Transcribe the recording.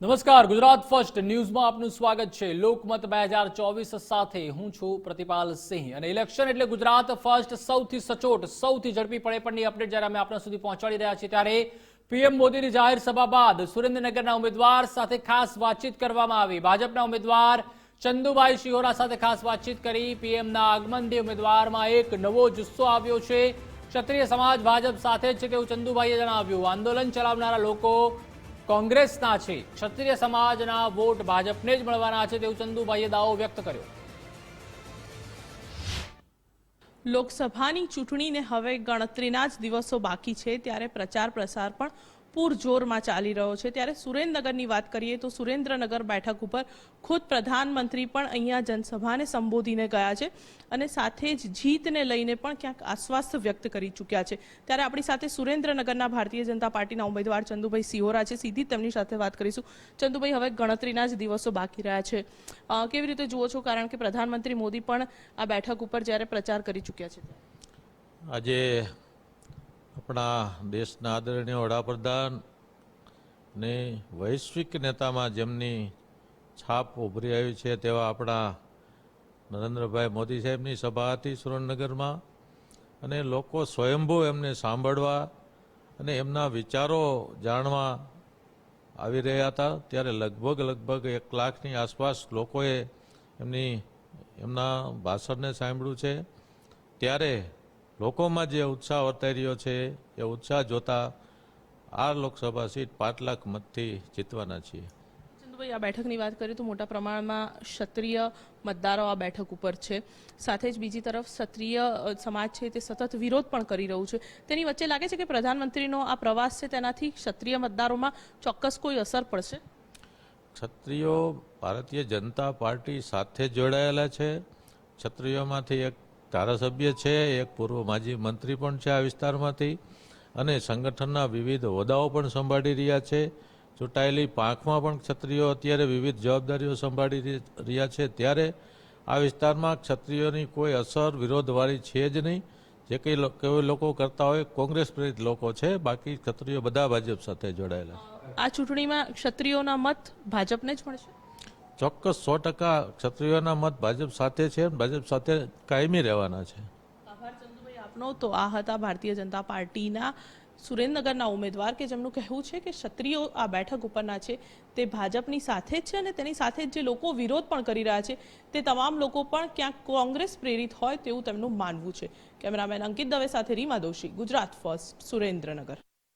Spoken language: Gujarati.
નમસ્કાર, ગુજરાત ફર્સ્ટ ન્યૂઝમાં આપનું સ્વાગત છે. લોકમત બે હજાર ચોવીસ સાથે હું છું પ્રતિપાલ સિંહ અને ઇલેક્શન એટલે ગુજરાત ફર્સ્ટ સૌથી સચોટ, સૌથી ઝડપી પડે પણની અપડેટ જ્યારે અમે આપણા સુધી પહોંચાડી રહ્યા છીએ ત્યારે પીએમ મોદીની જાહેર સભા બાદ સુરેન્દ્રનગરના ઉમેદવાર સાથે ખાસ વાતચીત કરવામાં આવી. ભાજપના ઉમેદવાર ચંદુભાઈ શિહોરા સાથે ખાસ વાતચીત કરી. પીએમના આગમનથી ઉમેદવારમાં એક નવો જુસ્સો આવ્યો છે. ક્ષત્રિય સમાજ ભાજપ સાથે જ છે તેવું ચંદુભાઈએ જણાવ્યું. આંદોલન ચલાવનારા લોકો કોંગ્રેસના છે. ક્ષત્રિય સમાજના વોટ ભાજપને જ મળવાના છે તેવું ચંદુભાઈએ દાવો વ્યક્ત કર્યો. લોકસભાની ચૂંટણીને હવે ગણતરીના જ દિવસો બાકી છે, ત્યારે પ્રચાર પ્રસાર પણ પૂરજોરમાં ચાલી રહ્યો છે. ત્યારે સુરેન્દ્રનગરની વાત કરીએ તો સુરેન્દ્રનગર બેઠક ઉપર ખુદ પ્રધાનમંત્રી પણ અહીંયા જનસભાને સંબોધીને ગયા છે અને સાથે જ જીતને લઈને પણ ક્યાંક આશ્વાસ વ્યક્ત કરી ચૂક્યા છે. ત્યારે આપણી સાથે સુરેન્દ્રનગરના ભારતીય જનતા પાર્ટીના ઉમેદવાર ચંદુભાઈ સિહોરા છે. સીધી તેમની સાથે વાત કરીશું. ચંદુભાઈ, હવે ગણતરીના જ દિવસો બાકી રહ્યા છે. કેવી રીતે જુઓ છો? કારણ કે પ્રધાનમંત્રી મોદી પણ આ બેઠક ઉપર જ્યારે પ્રચાર કરી ચૂક્યા છે. આજે આપણા દેશના આદરણીય વડાપ્રધાન ને વૈશ્વિક નેતામાં જેમની છાપ ઉભરી આવી છે તેવા આપણા નરેન્દ્રભાઈ મોદી સાહેબની સભા હતી સુરેન્દ્રનગરમાં. અને લોકો સ્વયંભૂ એમને સાંભળવા અને એમના વિચારો જાણવા આવી રહ્યા હતા. ત્યારે લગભગ લગભગ એક લાખની આસપાસ લોકોએ એમની, એમના ભાષણને સાંભળ્યું છે. ત્યારે લોકોમાં જે ઉત્સાહ વર્તાઈ રહ્યો છે એ ઉત્સાહ જોતા આ લોકસભા સીટ પાંચ લાખ મતથી જીતવાના છીએ. ચંદુભાઈ આ બેઠકની વાત કરીએ તો મોટા પ્રમાણમાં ક્ષત્રિય મતદારો આ બેઠક ઉપર છે. સાથે જ બીજી તરફ ક્ષત્રિય સમાજ છે તે સતત વિરોધ પણ કરી રહ્યું છે. તેની વચ્ચે લાગે છે કે પ્રધાનમંત્રીનો આ પ્રવાસ છે તેનાથી ક્ષત્રિય મતદારોમાં ચોક્કસ કોઈ અસર પડશે? ક્ષત્રિયો ભારતીય જનતા પાર્ટી સાથે જોડાયેલા છે. ક્ષત્રિયોમાંથી એક ધારાસભ્ય છે, એક પૂર્વ માજી મંત્રી પણ છે આ વિસ્તારમાંથી અને સંગઠનના વિવિધ હોદ્દાઓ પણ સંભાળી રહ્યા છે. ચૂંટાયેલી પાંખમાં પણ ક્ષત્રિયો અત્યારે વિવિધ જવાબદારીઓ સંભાળી રહ્યા છે. ત્યારે આ વિસ્તારમાં ક્ષત્રિયોની કોઈ અસર વિરોધવાળી છે જ નહીં. જે કંઈ કોઈ લોકો કરતા હોય, કોંગ્રેસ પ્રેરિત લોકો છે. બાકી ક્ષત્રિયો બધા ભાજપ સાથે જોડાયેલા આ ચૂંટણીમાં ક્ષત્રિયોના મત ભાજપને જ મળશે? ચોક્કસ સો ટકા ક્ષત્રિયોના મત ભાજપ સાથે છે ભાજપ સાથે કાયમી રહેવાના છે. આભાર ચંદુભાઈ, આપનો તો આ હતા ભારતીય જનતા પાર્ટીના સુરેન્દ્રનગરના ઉમેદવાર કે જેમનું કહેવું છે કે ક્ષત્રિયો આ બેઠક ઉપરના છે, તે ભાજપની સાથે જ છે અને તેની સાથે જ જે લોકો વિરોધ પણ કરી રહ્યા છે, તે તમામ લોકો પણ ક્યાંક કોંગ્રેસ પ્રેરિત હોય તેવું તેમનું માનવું છે. કેમેરામેન અંકિત દવે સાથે રીમા દોશી, ગુજરાત ફર્સ્ટ, સુરેન્દ્રનગર.